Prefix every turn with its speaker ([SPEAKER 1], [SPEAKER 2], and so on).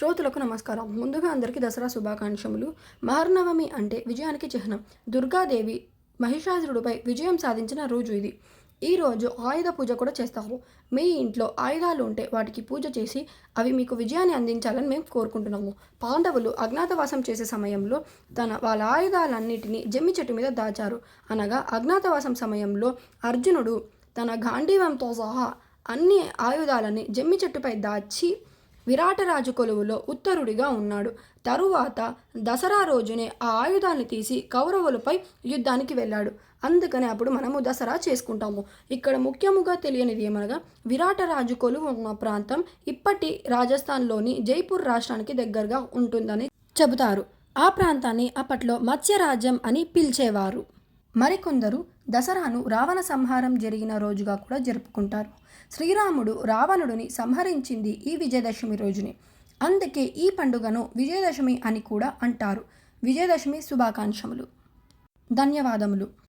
[SPEAKER 1] శ్రోతలకు నమస్కారం. ముందుగా అందరికీ దసరా శుభాకాంక్షలు మహర్నవమి అంటే విజయానికి చిహ్నం. దుర్గాదేవి మహిషాసురుడిపై విజయం సాధించిన రోజు ఇది. ఈ రోజు ఆయుధ పూజ కూడా చేస్తారు. మీ ఇంట్లో ఆయుధాలు ఉంటే వాటికి పూజ చేసి అవి మీకు విజయాన్ని అందించాలని మేము కోరుకుంటున్నాము. పాండవులు అజ్ఞాతవాసం చేసే సమయంలో తన వాళ్ళ ఆయుధాలన్నిటినీ జమ్మి చెట్టు మీద దాచారు. అనగా అజ్ఞాతవాసం సమయంలో అర్జునుడు తన గాంధీవంతో సహా అన్ని ఆయుధాలని జమ్మి చెట్టుపై దాచి విరాటరాజు కొలువులో ఉత్తరుడిగా ఉన్నాడు. తరువాత దసరా రోజునే ఆ ఆయుధాన్ని తీసి కౌరవులపై యుద్ధానికి వెళ్ళాడు. అందుకని అప్పుడు మనము దసరా చేసుకుంటాము. ఇక్కడ ముఖ్యముగా తెలియనిది ఏమనగా విరాటరాజు కొలువు ఉన్న ప్రాంతం ఇప్పటి రాజస్థాన్లోని జైపూర్ రాష్ట్రానికి దగ్గరగా ఉంటుందని చెబుతారు. ఆ ప్రాంతాన్ని అప్పట్లో మత్స్యరాజ్యం అని పిలిచేవారు. మరికొందరు దసరాను రావణ సంహారం జరిగిన రోజుగా కూడా జరుపుకుంటారు. శ్రీరాముడు రావణుడిని సంహరించింది ఈ విజయదశమి రోజునే. అందుకే ఈ పండుగను విజయదశమి అని కూడా అంటారు. విజయదశమి శుభాకాంక్షములు. ధన్యవాదములు.